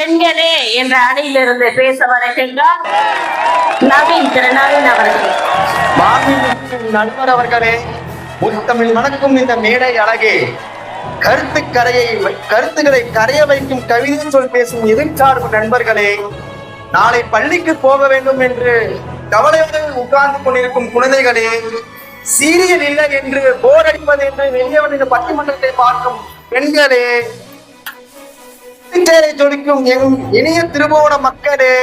பெண்களே என்ற அணியிலிருந்து பேச வணக்கங்கள் நவீன் திரு அவர்கள். நண்பர் அவர்களே முத்தமிழ் மணக்கும் இந்த மேடை அழகே. கருத்து கரையை கருத்துக்களை கரைய வைக்கும் கவிதை சொல் பேசும் எதிர்சார்பு நண்பர்களே நாளை பள்ளிக்கு போக வேண்டும் என்று கவலையுடன் உட்கார்ந்து கொண்டிருக்கும் குழந்தைகளே சீரியல் இல்லை என்று போர் அடிப்பது என்று வெளியே இந்த பட்டிமன்றத்தை பார்க்கும் பெண்களே தேரை ஜொலிக்கும் என் இனிய திருவோண மக்களே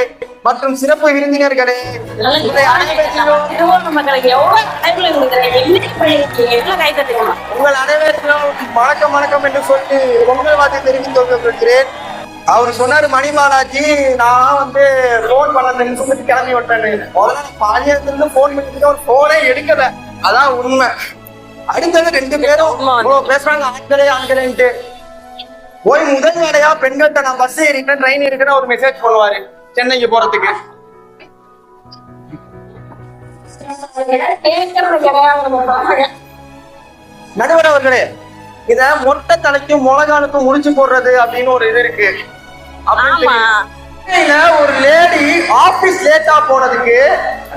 மற்றும் சிறப்பு விருந்தினர்களே உங்களை அனைவரையும் வணக்கம் வணக்கம் என்று சொல்லி பொங்கல் வார்த்தை தெரிவித்து கொண்டிருக்கிறேன் அவர் சொன்னாரு மணிமாலாஜி நான் வந்து போன் பண்ண நிமிஷத்துக்கு கிளம்பி விட்டேன் பாலியத்திலிருந்து போன் பண்ணிட்டு ஒரு போனே எடுக்கல. அதான் உண்மை. அடுத்தது ரெண்டு பேரும் பேசுறாங்க ஆண்களே ஆண்களேன்ட்டு. போய் முதல் வேலையா பெண்கள்கிட்ட நான் பஸ் ஏறிட்டேன் ட்ரெயின் இருக்குன்னு ஒரு மெசேஜ் பண்ணுவாரு சென்னைக்கு போறதுக்கு. நடுவர் அவர்களே இத மொட்டை தலைக்கும் முளகாலுக்கும் முடிச்சு போடுறது அப்படின்னு ஒரு இது இருக்கு. ஒரு லேடி ஆபீஸ் லேட்டா போனதுக்கு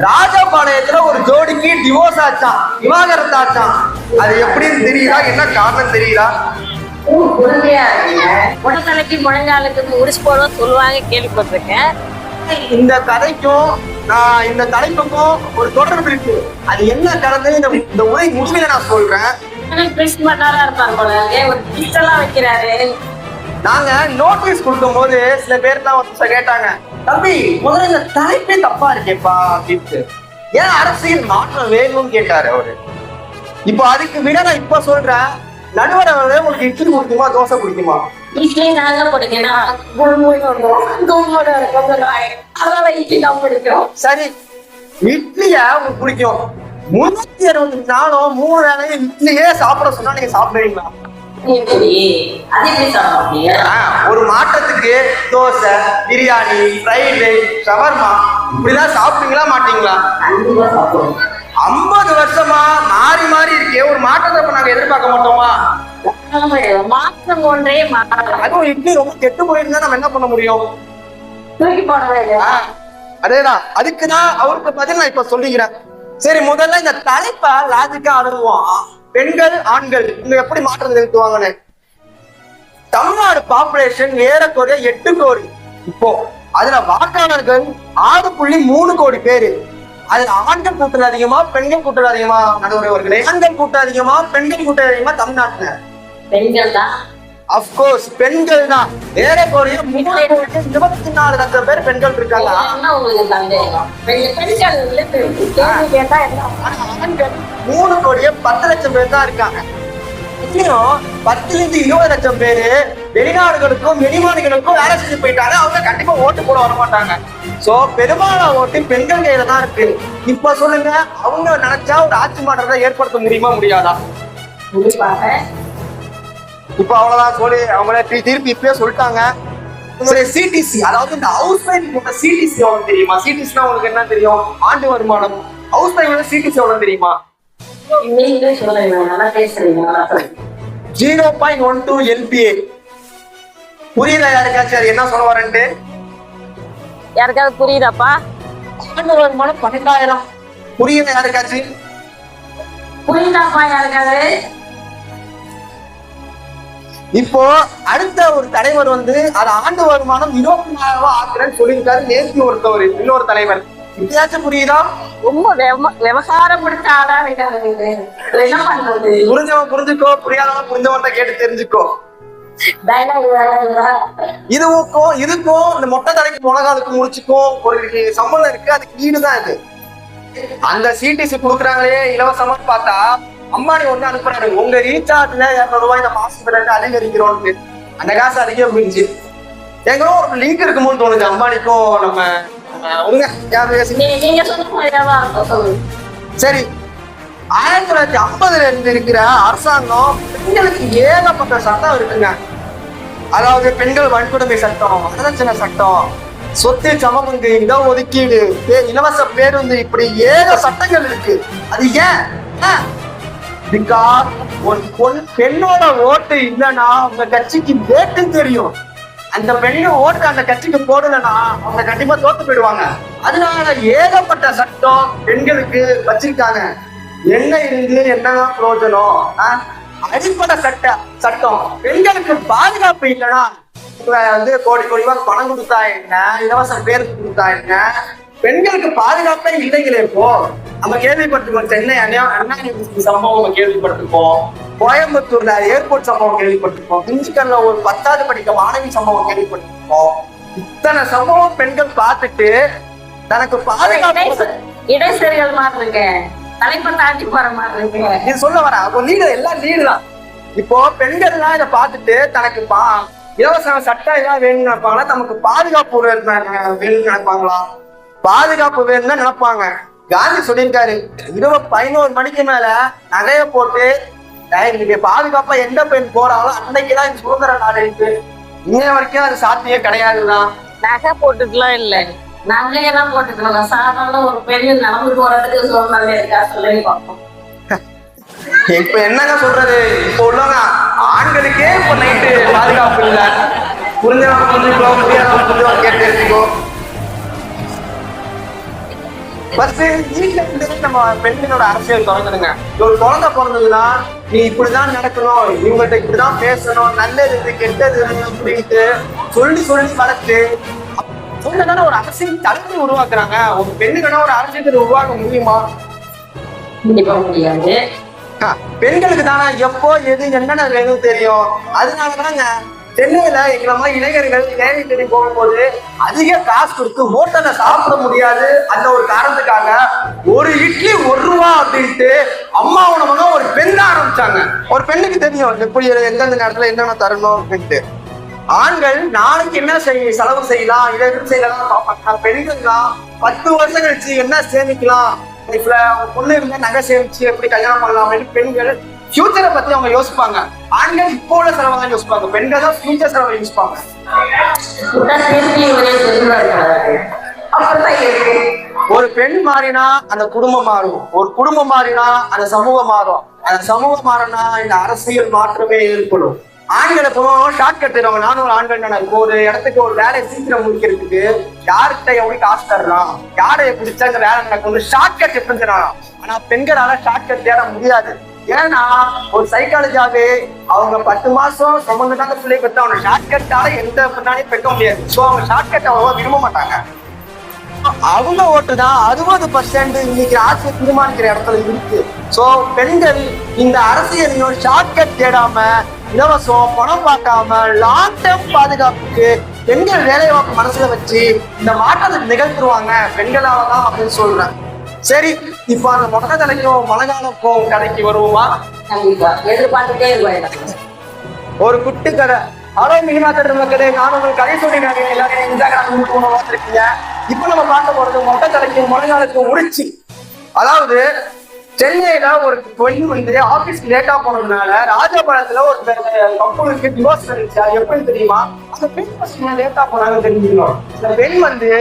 ராஜபாளையத்துல ஒரு ஜோடிக்கு டிவோர்ஸ் ஆச்சான் விவாகரத்து ஆச்சான் அது எப்படின்னு தெரியுதா? என்ன காரணம் தெரியுதா? இருக்கீங்க. உடத்தலைக்கு முழங்காலுக்கு முடிச்சு போடுவோம் சொல்லுவாங்க கேள்விப்பட்டிருக்கேன். இந்த கதைக்கும் நான் இந்த தலைப்புக்கும் ஒரு தொடர்பு இருக்கு. அது என்ன கலந்து இந்த இந்த உரை முடிவுல நான் சொல்றேன். ட்விஸ்ட் பண்ணாரா இருப்பார் போல. ஒரு எல்லாம் வைக்கிறாரு. நாங்க நோட்டீஸ் கொடுக்கும் போது சில பேர்லாம் வந்து கேட்டாங்க தம்பி முதல்ல இந்த தலைப்பே தப்பா இருக்கேப்பா அப்படின்ட்டு. ஏன் அரசியல் மாற்றம் வேணும்னு கேட்டாரு அவரு. இப்போ அதுக்கு விட நான் இப்ப சொல்றேன். நடுவர் அவர்களே உங்களுக்கு இட்லி பிடிக்குமா தோசை பிடிக்குமா இட்லி நாங்க பிடிக்கணும் குழுமோட இருக்கும் அதனால இட்லி தான் பிடிக்கும் சரி இட்லிய உங்களுக்கு பிடிக்கும். முன்னூத்தி அறுபது நாளும் மூணு வேளையும் இட்லியே சாப்பிட சொன்னா நீங்க சாப்பிடுவீங்களா? ஒரு மாற்றத்துக்கு dosa biryani fried rice shawarma இப்படிலாம் சாப்பிடுவீங்களா மாட்டீங்களா? ஐம்பது வருஷமா மாறி மாறி இருக்கே. ஒரு மாற்றத்தை இப்ப நாங்க எதிர்பார்க்க மாட்டோமா? மாற்றம் ஒன்றே அதுவும் இட்லி ரொம்ப கெட்டு போயிருந்தா நம்ம என்ன பண்ண முடியும்? தூக்கி போட அதேதான். அதுக்கு தான் அவருக்கு பதில் நான் இப்ப சொல்லிக்கிறேன். சரி முதல்ல இந்த தலைப்பை லாஜிக்கா அணுகுவோம். பெண்கள் ஆண்கள் இங்க எப்படி மாற்றம் நிறுத்துவாங்கன்னு. தமிழ்நாடு பாப்புலேஷன் ஏறக்குறைய எட்டு கோடி. இப்போ அதுல வாக்காளர்கள் ஆறு புள்ளி மூணு கோடி பேரு. அதுல ஆண்கள் கூட்டல் அதிகமா பெண்கள் கூட்டல் அதிகமா நடுவர்களே ஆண்கள் கூட்டம் அதிகமா பெண்கள் கூட்டம் அதிகமா தமிழ்நாட்டுல பெண்கள் தான் அப்கோர்ஸ் பெண்கள் தான் மூணு கோடி இருபத்தி நாலு லட்சம் பேர் பெண்கள் இருக்காங்க. மூணு கோடியே பத்து லட்சம் பேர் தான் இருக்காங்க. இன்னும் பத்துல இருந்து இருபது லட்சம் பேரு வெளிநாடுகளுக்கும் வெளிமாநிலங்களுக்கும் வேலை செஞ்சு போயிட்டாங்க அவங்க கண்டிப்பா ஓட்டு போட வர மாட்டாங்க சோ பெரும்பாலான ஓட்டு பெண்கள் கையில தான் இருக்கு. இப்ப சொல்லுங்க அவங்க நினைச்சா ஒரு ஆட்சி மாற்றத்தை ஏற்படுத்த முடியுமா முடியாதா? முடிப்பாங்க இப்ப அவ்வளவுதான் சொல்லி அவங்கள திருப்பி இப்பயே சொல்லிட்டாங்க. சரி சிடிசி அதாவது இந்த ஹவுஸ் வைஃப் சிடிசி எவ்வளவு தெரியுமா? சிடிசினா உங்களுக்கு என்ன தெரியும்? ஆண்டு வருமானம். ஹவுஸ் வைஃப் சிடிசி எவ்வளவு தெரியுமா? Zero point one two LPA புரியல யாருக்காச்சும்? என்ன சொல்ல வரேன்ட்டு? யாருக்காவது புரியுதாப்பா? ஆண்டு வருமானம் பன்னெண்டாயிரம் புரியல யாருக்காச்சும்? புரியுதாப்பா யாருக்காவது? இப்போ அடுத்த ஒரு தலைவர் வந்து அது ஆண்டு வருமானம் இருபத்தி நாலாயிரம் ரூபாய் ஆக்குறேன்னு சொல்லியிருக்காரு நேற்று ஒருத்தவர் இன்னொரு தலைவர். இப்பயாச்சும் புரியுதா? ரொம்ப விவ- விவகாரம். இது என்ன பண்றது? புரிஞ்சவன் புரிஞ்சுக்கோ புரியாதவன் புரிஞ்சவன்ட்ட கேட்டு தெரிஞ்சுக்கோ. இதுவுக்கும் இதுக்கும் இந்த மொட்டை தலைக்கு முழங்காலுக்கு முடிச்சுக்கும் ஒரு சம்பந்தம் இருக்கு அதுக்கு ஈடுதான் இது. அந்த சிடிசி கொடுக்குறாங்களே இலவசமா பார்த்தா அம்பானி ஒண்ணு அனுப்புறாரு. உங்க ரீசார்ஜ்ல இருநூறு ரூபாய் இந்த மாசத்துக்கு அதிகரிக்கிறோம்னு. அந்த காசு அதிகம் போயிடுச்சு. எங்களும் ஒரு லிங்க் இருக்குமோன்னு தோணுது அம்பானிக்கும் நம்ம நீ- நீங்க சொன்ன சரி ஆயிரத்தி தொள்ளாயிரத்தி ஐம்பதுல இருந்து இருக்கிற அரசாங்கம் பெண்களுக்கு ஏகப்பட்ட சட்டம் இருக்குங்க. அதாவது பெண்கள் வன்கொடுமை சட்டம் வரதட்சணை சட்டம் சொத்து சமபங்கு இட ஒதுக்கீடு பே- இலவச பேருந்து இப்படி ஏக சட்டங்கள் இருக்கு. அது ஏன்? ஒரு பெண்ணோட ஓட்டு இல்லைன்னா உங்க கட்சிக்கு வேட்டு தெரியும். அந்த பெண்ணு ஓட்டு அந்த கட்சிக்கு போடலன்னா அவங்க கண்டிப்பா தோத்து போயிடுவாங்க. அதனால ஏகப்பட்ட சட்டம் பெண்களுக்கு வச்சிருக்காங்க. என்ன இருந்து என்னதான் பிரயோஜனம்? ஆ? அடிப்படை சட்ட சட்டம். பெண்களுக்கு பாதுகாப்பு இல்லைன்னா வந்து கோடி கோடி ரூபாய் பணம் கொடுத்தா என்ன? இலவச பேருக்கு கொடுத்தா என்ன? பெண்களுக்கு பாதுகாப்பே இல்லைங்களே இப்போ. நம்ம கேள்விப்பட்டிருக்கோம் சென்னை அண்ணா யூனிவர்சிட்டி சம்பவம் நம்ம கேள்விப்பட்டிருக்கோம். கோயம்புத்தூர்ல ஏர்போர்ட் சம்பவம் கேள்விப்பட்டிருக்கோம் திண்டுக்கல்ல ஒரு பத்தாவது படிக்க மாணவி சம்பவம் கேள்விப்பட்டிருக்கோம் இத்தனை சம்பவம் பெண்கள் பார்த்துட்டு தனக்கு பாதுகாப்பு இடை- இடைச்செறிகள் மாதிரி இருக்கு தலைப்பை தாண்டி போற மாதிரி இருக்கு இது சொல்ல வரேன் அப்போ லீடர் எல்லாம் லீடு தான் இப்போ பெண்கள்லாம் இதை பார்த்துட்டு தனக்கு பா இலவச சட்டம் ஏதாவது வேணும்னு நினைப்பாங்களா? நமக்கு பாதுகாப்பு வேணும் வேணும்னு நினைப்பாங்களா? பாதுகாப்பு வேணும்னு நினைப்பாங்க. காந்தி சொல்லியிருக்காரு இரவு பதினோரு மணிக்கு மேல நகைய போட்டு "டேய், நீங்க பாதுகாப்பா எந்த பெண் போறாங்களோ அன்னைக்குதான் இந்த சுதந்திர நாடு இருக்கு. இன்னைய வரைக்கும் அது சாத்தியே கிடையாதுதான் நகை போட்டுட்டுலாம் இல்ல. நகையெல்லாம் போட்டுக்கலாம். சாதாரண ஒரு பெரிய நடந்து போறதுக்கு சூழ்நிலை இருக்கா? சொல்லி பார்ப்போம். இப்ப என்னங்க சொல்றது? இப்ப உள்ளவங்க ஆண்களுக்கே இப்ப நைட்டு பாதுகாப்பு இல்ல. புரிஞ்சவங்க புரிஞ்சுக்கோ முடியாதவங்க புரிஞ்சவங்க கேட்டு தெரிஞ்சுக்கோ. ஃபர்ஸ்ட் வீட்டுல இருந்து நம்ம பெண்களோட அரசியல் தொடங்குதுங்க. ஒரு குழந்தை பிறந்ததுன்னா நீ இப்படிதான் நடக்கணும் இவங்ககிட்ட இப்படிதான் பேசணும் நல்லது இது கெட்டது அப்படின்ட்டு சொல்லி சொல்லி வளர்த்து சொன்னதான ஒரு அரசியல் தலைமை உருவாக்குறாங்க. ஒரு பெண்ணுக்கான ஒரு அரசியல் உருவாக்க முடியுமா? கண்டிப்பா முடியாது. ஆ, பெண்களுக்கு தானே எப்போ எது என்னென்ன தெரியும். அதனால தாங்க சென்னையில எங்களை மாதிரி இளைஞர்கள் வேலை தேடி போகும்போது அதிக காசு கொடுத்து ஹோட்டல்ல சாப்பிட முடியாது அந்த ஒரு காரணத்துக்காக ஒரு இட்லி ஒரு ரூபா அப்படின்ட்டு அம்மா உணவக ஒரு பெண் ஆரம்பிச்சாங்க. ஒரு பெண்ணுக்கு தெரியும் எப்படி எந்தெந்த நேரத்துல என்னென்ன தரணும் அப்படின்ட்டு. ஆண்கள் நாளைக்கு என்ன செய் செலவு செய்யலாம் இதை செய்யலாம் பார்ப்பாங்க. பெண்கள் பத்து வருஷம் கழிச்சு என்ன சேமிக்கலாம்? இப்ப பொண்ணு இருந்தா நகை சேமிச்சு எப்படி கல்யாணம் பண்ணலாம் அப்படின்னு பெண்கள் ஃபியூச்சரை பத்தி அவங்க யோசிப்பாங்க. ஆண்கள் இப்போ உள்ள செலவை தான் யோசிப்பாங்க. பெண்கள் தான் ஃபியூச்சர் செலவை யோசிப்பாங்க. ஒரு பெண் மாறினா அந்த குடும்பம் மாறும். ஒரு குடும்பம் மாறினா அந்த சமூகம் மாறும். அந்த சமூகம் மாறினா இந்த அரசியல் மாற்றமே ஏற்படும். ஆண்கள் இப்போ ஷார்ட் கட் தருவாங்க நானும் ஒரு ஆண்கள் தானே. ஒரு இடத்துக்கு ஒரு வேலையை சீக்கிரம் முடிக்கிறதுக்கு யார்கிட்ட எப்படி காசு தரலாம் யாரை பிடிச்சா இந்த வேலை நடக்கும் ஷார்ட் கட் எப்படி தரலாம் ஆனா பெண்களால ஷார்ட் கட் தேட முடியாது. ஏன்னா ஒரு சைக்காலஜாவே அவங்க பத்து மாசம் சுமந்துட்டாங்க பிள்ளை பெற்று அவங்க ஷார்ட்கட்டால எந்த பின்னாலையும் பெற்க முடியாது. ஸோ அவங்க ஷார்ட்கட் அவ்வளவா விரும்ப மாட்டாங்க. அவங்க ஓட்டு தான் அறுபது பர்சன்ட் இன்னைக்கு ஆட்சியை தீர்மானிக்கிற இடத்துல இருக்கு. சோ பெண்கள் இந்த அரசியலையும் ஷார்ட்கட் தேடாம இலவசம் பணம் பார்க்காம லாங் டேர்ம் பாதுகாப்புக்கு பெண்கள் வேலை வாய்ப்பு மனசுல வச்சு இந்த மாற்றத்தை நிகழ்த்துருவாங்க பெண்களால தான் அப்படின்னு சொல்றேன். சரி இப்போ அந்த மொட்டை தலைக்கும் மழைக்காலக்கும் கதைக்கு வருவோமா? கண்டிப்பா. எதிர்பார்த்துட்டே இருப்பாங்க ஒரு குட்டி கதை. ஹலோ மினிமா தட்டு மக்களே நான் உங்கள் கதை சொல்லிடுறாங்க எல்லாரும் இன்ஸ்டாகிராம் பார்த்துருக்கீங்க. இப்போ நம்ம பார்க்க போறது மொட்டை தலைக்கும் முழங்காலுக்கும் முடிச்சு அதாவது சென்னையில ஒரு பெண் வந்து ஆபீஸ் லேட்டா போனதுனால ராஜபாளையத்துல ஒரு கப்பலுக்கு டிவோர்ஸ் இருந்துச்சு அது எப்படி தெரியுமா? அந்த பெண் பசங்க லேட்டா போனாங்க தெரிஞ்சுக்கணும். அந்த பெண் வந்து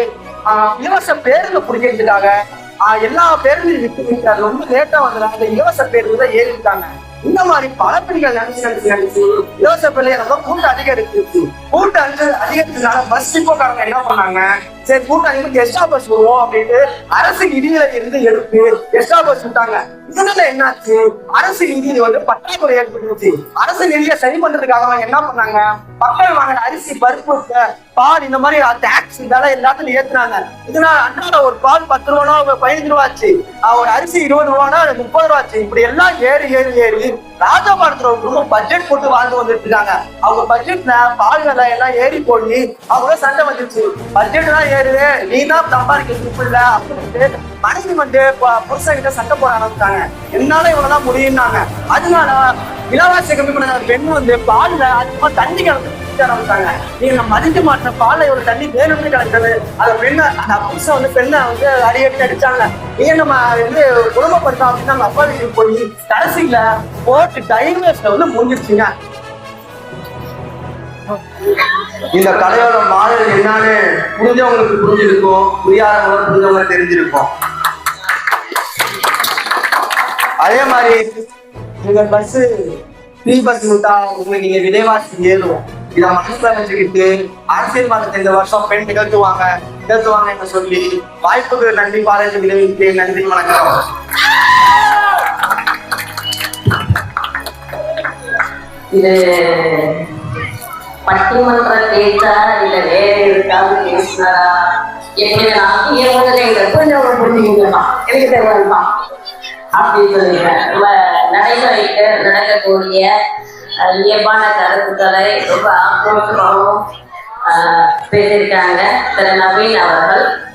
இலவச பேருந்து பிடிக்கிறதுக்காக எல்லா பேருந்தையும் விட்டு விட்டு அது ரொம்ப லேட்டா வந்ததுனால இலவச பேருந்து தான் ஏறிட்டாங்க இந்த மாதிரி பல பெண்கள் நடந்து நடந்து நினைச்சு இலவச பிள்ளைய ரொம்ப கூட்டம் அதிகரிச்சிருச்சு கூட்டம் அதிக- அதிகரிச்சதுனால பஸ் டிப்போக்காரங்க என்ன பண்ணாங்க? சரி கூட்டம் அதிகரிச்சு எக்ஸ்ட்ரா பஸ் விடுவோம் அப்படின்ட்டு அரசு நிதியில இருந்து எடுத்து எக்ஸ்ட்ரா பஸ் விட்டாங்க. இதனால என்னாச்சு? அரசு நிதி வந்து பற்றாக்குறை ஏற்பட்டுச்சு அரசு நிதியை சரி பண்றதுக்காக என்ன பண்ணாங்க? மக்கள் வாங்கின அரிசி பருப்பு பால் இந்த மாதிரி டாக்ஸ் இதெல்லாம் எல்லாத்துலயும் ஏத்துனாங்க. இதனால அன்றாட ஒரு பால் பத்து ரூபானா பதினஞ்சு ரூபா ஆச்சு ஒரு அரிசி இருபது ரூபானா அது முப்பது ரூபா ஆச்சு இப்படி எல்லாம் ஏறி ஏறி ஏறி ராஜபாளத்துல ஒரு குடும்பம் பட்ஜெட் போட்டு வாழ்ந்து வந்துட்டு இருக்காங்க அவங்க பட்ஜெட்ல பால் விலை எல்லாம் ஏறி போய் அவங்க சண்டை வந்துருச்சு பட்ஜெட் தான் ஏறுது. நீ தான் சம்பாதிக்க கூப்பிடல அப்படின்ட்டு மனைவி வந்து புருஷன் கிட்ட சண்டை போட ஆரம்பிச்சாங்க. என்னால இவ்வளவுதான் முடியும்னாங்க. அதனால இலவாசி கம்மி பண்ண பெண் வந்து பால்ல அதிகமா தண்ணி கலந்து குடிக்க ஆரம்பிச்சாங்க நீங்க நம்ம மதிக்க மாட்ட பால்ல ஒரு தண்ணி வேணும்னு கலக்குறது அந்த பெண்ணை அந்த புருஷன் வந்து பெண்ணை வந்து அடிக்கடி அடிச்சாங்க. நீங்க நம்ம வந்து குடும்பப்படுத்தோம் அப்படின்னு நம்ம அப்பா வீட்டுக்கு போய் கடைசியில போட்டு டைவர்ஸ்ல வந்து முடிஞ்சிருச்சுங்க இந்த கதையோட மாடல் என்னன்னு புரிஞ்சவங்களுக்கு புரிஞ்சிருக்கும். புரியாதவங்களுக்கு புரிஞ்சவங்க தெரிஞ்சிருக்கும். அதே மாதிரி உங்க பஸ் ஃப்ரீ பஸ் விட்டா உங்களுக்கு நீங்க விலைவாசி ஏறும் இதை மனசுல வச்சுக்கிட்டு அரசியல் மன்றத்தை இந்த வருஷம் பெண் நிகழ்த்துவாங்க நிகழ்த்துவாங்க என்று சொல்லி வாய்ப்புக்கு நன்றி பாராட்டு விளைவிக்கிறேன். நன்றி வணக்கம். இது பட்டிமன்ற பேச்சா இல்ல வேற எதுக்காவது பேசினாரா? கொஞ்சம் புரிஞ்சுக்கலாம் எனக்கு தெரியலப்பா அப்படின்னு சொல்லிக்கிறேன் நம்ம நடைமுறைக்கு நடக்கக்கூடிய இயல்பான கருத்துக்களை ரொம்ப ஆக்ரோஷமாகவும் பேசியிருக்காங்க. திரு நவீன் அவர்கள்.